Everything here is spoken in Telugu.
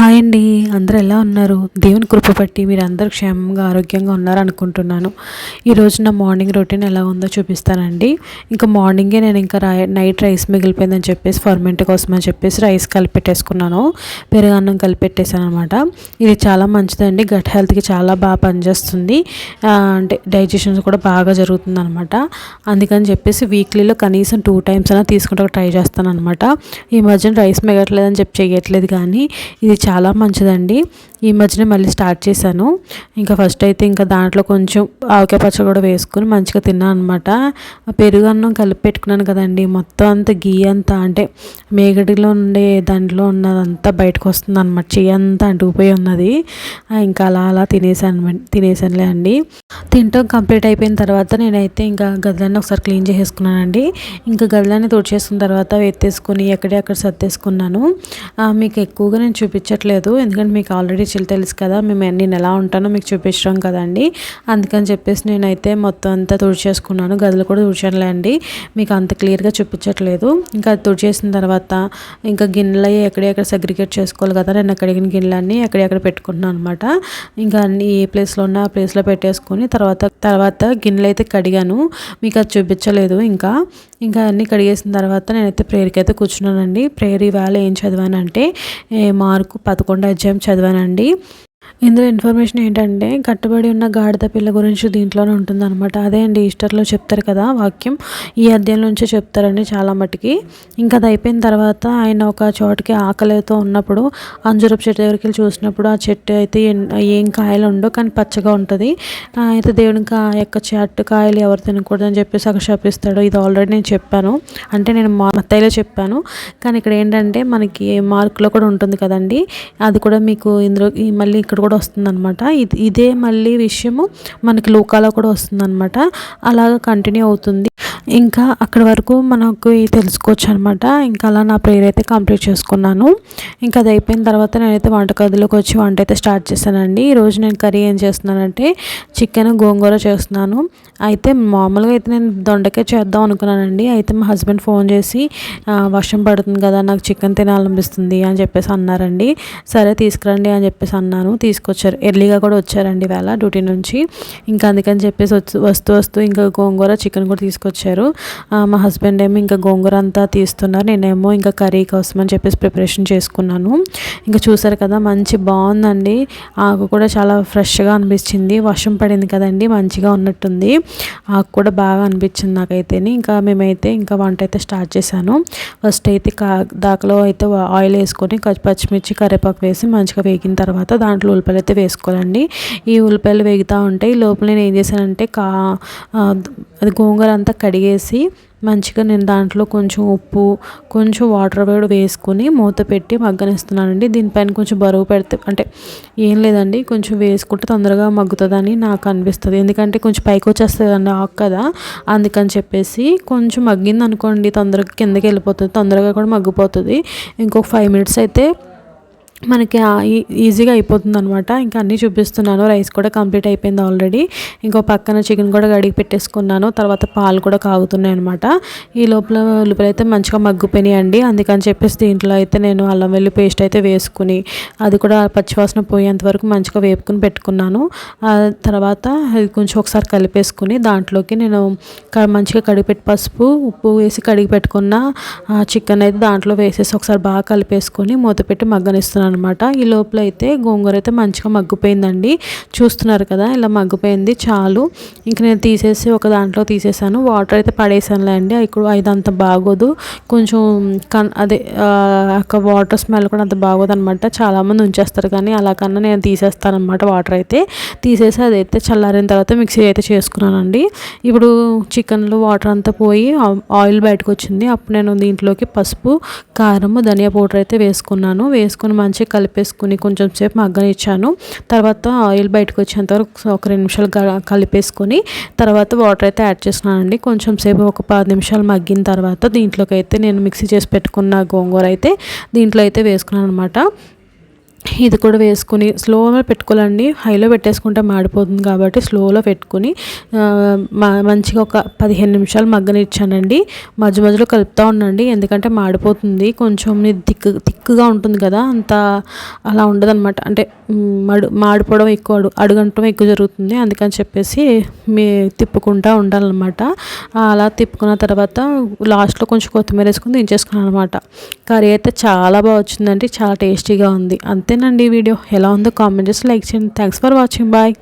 హాయ్ అండి. అందరు ఎలా ఉన్నారు? దేవుని కృప పట్టి మీరు అందరూ క్షేమంగా ఆరోగ్యంగా ఉన్నారనుకుంటున్నాను. ఈరోజు నా మార్నింగ్ రొటీన్ ఎలా ఉందో చూపిస్తానండి. ఇంకా మార్నింగే నేను ఇంకా రై నైట్ రైస్ మిగిలిపోయిందని చెప్పేసి ఫర్మెంట్ కోసం అని చెప్పేసి రైస్ కలిపెట్టేసుకున్నాను. పెరుగన్నం కలిపెట్టేసాను అనమాట ఇది చాలా మంచిదండి. గట్ హెల్త్కి చాలా బాగా పనిచేస్తుంది. అంటే డైజెషన్ కూడా బాగా జరుగుతుంది అనమాట అందుకని చెప్పేసి వీక్లీలో కనీసం టూ టైమ్స్ అయినా తీసుకుంటే ట్రై చేస్తాను అనమాట ఈ మధ్యన రైస్ మిగట్లేదని చెప్పి చేయట్లేదు కానీ ఇది చాలా మంచిదండి. ఈ మధ్యన మళ్ళీ స్టార్ట్ చేశాను. ఇంకా ఫస్ట్ అయితే ఇంకా దాంట్లో కొంచెం ఆవకాయ పచ్చడి కూడా వేసుకుని మంచిగా తిన్నాను అనమాట పెరుగు అన్నం కలిపి పెట్టుకున్నాను కదండి. మొత్తం అంతా గీ అంతా అంటే మేగడిలో ఉండే దాంట్లో ఉన్నదంతా బయటకు వస్తుంది అనమాట చెయ్యి అంతా అంటుకుపోయి ఉన్నది. ఇంకా అలా అలా తినేసాను తినేసానులే అండి. తింటాం కంప్లీట్ అయిపోయిన తర్వాత నేనైతే ఇంకా గదిలాన్ని ఒకసారి క్లీన్ చేసేసుకున్నానండి. ఇంకా గదిలాన్ని తుడిచేసుకున్న తర్వాత ఎత్తేసుకుని ఎక్కడే అక్కడ సర్దేసుకున్నాను. మీకు ఎక్కువగా నేను చూపించట్లేదు ఎందుకంటే మీకు ఆల్రెడీ చిల్ తెలుసు కదా మేము నేను ఎలా ఉంటానో మీకు చూపించడం కదండి. అందుకని చెప్పేసి నేనైతే మొత్తం అంతా తుడిచేసుకున్నాను. గదులు కూడా తుడిచానులేండి మీకు అంత క్లియర్గా చూపించట్లేదు. ఇంకా అది తుడిచేసిన తర్వాత ఇంకా గిన్నెలు అవి ఎక్కడెక్కడ సెగ్రిగేట్ చేసుకోవాలి కదా నేను అక్కడిగిన గిన్నెలన్నీ ఎక్కడెక్కడ పెట్టుకుంటున్నాను అనమాట ఇంకా అన్ని ఏ ప్లేస్లో ఉన్నా ఆ ప్లేస్లో పెట్టేసుకొని తర్వాత తర్వాత గిన్నెలు అయితే కడిగాను. మీకు అది చూపించలేదు ఇంకా. ఇంకా అన్నీ కడిగేసిన తర్వాత నేనైతే ప్రేయర్కి అయితే కూర్చున్నానండి. ప్రేయర్ ఇవాళ ఏం చదివానంటే ఏ, మార్కు పదకొండు అధ్యాయం చదివానండి. ఇందులో ఇన్ఫర్మేషన్ ఏంటంటే కట్టుబడి ఉన్న గాడిద పిల్ల గురించి దీంట్లోనే ఉంటుందన్నమాట. అదే అండి ఈస్టర్లో చెప్తారు కదా వాక్యం. ఈ అధ్యాయం నుంచే చెప్తారండి చాలా మటుకి. ఇంకా అది అయిపోయిన తర్వాత ఆయన ఒక చోటకి ఆకలితో ఉన్నప్పుడు అంజురపు చెట్టు దగ్గరికి వెళ్ళి చూసినప్పుడు ఆ చెట్టు అయితే ఏం కాయలు ఉండవు కానీ పచ్చగా ఉంటుంది. అయితే దేవునికి ఆ యొక్క చెట్టు కాయలు ఎవరు తినకూడదని చెప్పేసి అక్కడ శపిస్తాడు ఇది ఆల్రెడీ నేను చెప్పాను. అంటే నేను మా మత్తయిలో చెప్పాను. కానీ ఇక్కడ ఏంటంటే మనకి మార్కులో కూడా ఉంటుంది కదండి. అది కూడా మీకు ఇందులో ఈ మళ్ళీ ఇక్కడ కూడా వస్తుందన్నమాట. ఇది ఇదే మళ్ళీ విషయము మనకి లోకాలో కూడా వస్తుందన్నమాట. అలాగ కంటిన్యూ అవుతుంది. ఇంకా అక్కడ వరకు మనకు తెలుసుకోవచ్చు అనమాట ఇంకా అలా నా ప్రేయర్ అయితే కంప్లీట్ చేసుకున్నాను. ఇంకా అది అయిపోయిన తర్వాత నేనైతే వంటగదిలోకి వచ్చి వంట అయితే స్టార్ట్ చేశానండి. ఈరోజు నేను కర్రీ ఏం చేస్తున్నానంటే చికెన్ గోంగూర చేస్తున్నాను. అయితే మామూలుగా అయితే నేను దొండకాయ చేద్దాం అనుకున్నానండి. అయితే మా హస్బెండ్ ఫోన్ చేసి వర్షం పడుతుంది కదా నాకు చికెన్ తినాలనిపిస్తుంది అని చెప్పేసి అన్నారండి. సరే తీసుకురండి అని చెప్పేసి అన్నాను. తీసుకొచ్చారు. ఎర్లీగా కూడా వచ్చారండి వేళ డ్యూటీ నుంచి. ఇంకా అందుకని చెప్పేసి వస్తూ వస్తూ ఇంకా గోంగూర చికెన్ కూడా తీసుకొచ్చారు. మా హస్బెండ్ ఏమో ఇంకా గోంగూర అంతా తీస్తున్నారు. నేనేమో ఇంకా కర్రీ కోసం అని చెప్పేసి ప్రిపరేషన్ చేసుకున్నాను. ఇంకా చూసారు కదా మంచి బాగుందండి. ఆకు కూడా చాలా ఫ్రెష్గా అనిపించింది. వర్షం పడింది కదండి మంచిగా ఉన్నట్టుంది. ఆకు కూడా బాగా అనిపించింది నాకైతే ఇంకా మేమైతే ఇంకా వంట అయితే స్టార్ట్ చేశాను. ఫస్ట్ అయితే కా దాకలో అయితే ఆయిల్ వేసుకొని పచ్చిమిర్చి కరివేపాకు వేసి మంచిగా వేగిన తర్వాత దాంట్లో ఉల్లిపాయలు అయితే వేసుకోవాలండి. ఈ ఉల్లిపాయలు వేగుతూ ఉంటాయి లోపల నేను ఏం చేశానంటే కా అది గోంగూర అంతా కడిగేసి మంచిగా నేను దాంట్లో కొంచెం ఉప్పు కొంచెం వాటర్ కూడా వేసుకొని మూత పెట్టి మగ్గనిస్తున్నానండి. దీనిపైన కొంచెం బరువు పెడితే అంటే ఏం లేదండి కొంచెం వేసుకుంటే తొందరగా మగ్గుతుందని నాకు అనిపిస్తుంది. ఎందుకంటే కొంచెం పైకి వచ్చేస్తుంది అండి ఆకు కదా అందుకని చెప్పేసి కొంచెం మగ్గింది అనుకోండి తొందరగా కిందకి వెళ్ళిపోతుంది తొందరగా కూడా మగ్గిపోతుంది. ఇంకొక ఫైవ్ మినిట్స్ అయితే మనకి ఈ- ఈజీగా అయిపోతుంది అనమాట ఇంకా అన్నీ చూపిస్తున్నాను. రైస్ కూడా కంప్లీట్ అయిపోయింది ఆల్రెడీ. ఇంకో పక్కన చికెన్ కూడా కడిగి పెట్టేసుకున్నాను. తర్వాత పాలు కూడా కాగుతున్నాయి అనమాట ఈ లోపల ఉల్లిపాయలు అయితే మంచిగా మగ్గిపోయినాయండి. అందుకని చెప్పేసి దీంట్లో అయితే నేను అల్లం వెల్లి పేస్ట్ అయితే వేసుకుని అది కూడా పచ్చివాసన పోయేంత వరకు మంచిగా వేపుకుని పెట్టుకున్నాను. ఆ తర్వాత అది కొంచెం ఒకసారి కలిపేసుకుని దాంట్లోకి నేను మంచిగా కడిగిపెట్టి పసుపు ఉప్పు వేసి కడిగి పెట్టుకున్న చికెన్ అయితే దాంట్లో వేసేసి ఒకసారి బాగా కలిపేసుకొని మూత పెట్టి మగ్గనిస్తున్నాను. అనమాట ఈ లోపల అయితే గోంగూర అయితే మంచిగా మగ్గిపోయిందండి. చూస్తున్నారు కదా ఇలా మగ్గిపోయింది చాలు. ఇంక నేను తీసేసి ఒక దాంట్లో తీసేసాను. వాటర్ అయితే పడేసానులే అండి. ఇప్పుడు అంత బాగోదు. కొంచెం కన్ అదే ఒక వాటర్ స్మెల్ కూడా అంత బాగోదు అనమాట చాలామంది ఉంచేస్తారు కానీ అలా కన్నా నేను తీసేస్తాను అనమాట వాటర్ అయితే. తీసేసి అదైతే చల్లారిన తర్వాత మిక్సీ అయితే చేసుకున్నానండి. ఇప్పుడు చికెన్లో వాటర్ అంతా పోయి ఆయిల్ బయటకు వచ్చింది అప్పుడు నేను దీంట్లోకి పసుపు కారము ధనియా పౌడర్ అయితే వేసుకున్నాను. వేసుకుని మంచిగా కలిపేసుకుని కొంచెం సేపు మగ్గనిచ్చాను. తర్వాత ఆయిల్ బయటకు వచ్చేంత వరకు ఒక రెండు నిమిషాలు కలిపేసుకుని కలిపేసుకొని తర్వాత వాటర్ అయితే యాడ్ చేస్తున్నానండి. కొంచెం సేపు ఒక పది నిమిషాలు మగ్గిన తర్వాత దీంట్లోకి అయితే నేను మిక్సీ చేసి పెట్టుకున్న గోంగూర అయితే దీంట్లో అయితే వేసుకున్నాను అనమాట ఇది కూడా వేసుకుని స్లోలో పెట్టుకోవాలండి. హైలో పెట్టేసుకుంటే మాడిపోతుంది కాబట్టి స్లోలో పెట్టుకుని మంచిగా ఒక పదిహేను నిమిషాలు మగ్గనిచ్చానండి. మధ్య మధ్యలో కలుపుతూ ఉండండి. ఎందుకంటే మాడిపోతుంది. కొంచెం థిక్ థిక్గా ఉంటుంది కదా. అంత అలా ఉండదన్నమాట. అంటే మడు మాడిపోవడం ఎక్కువ అడు అడుగంటం ఎక్కువ జరుగుతుంది. అందుకని చెప్పేసి మీ తిప్పుకుంటూ ఉండాలన్నమాట. అలా తిప్పుకున్న తర్వాత లాస్ట్లో కొంచెం కొత్తిమీర వేసుకుని దించేసుకున్నాను అనమాట కర్రీ అయితే చాలా బాగా వచ్చిందండి. చాలా టేస్టీగా ఉంది. అంతేనండి ఈ వీడియో. ఎలా ఉందో కామెంట్ చేసి లైక్ చేయండి. Thanks for watching bye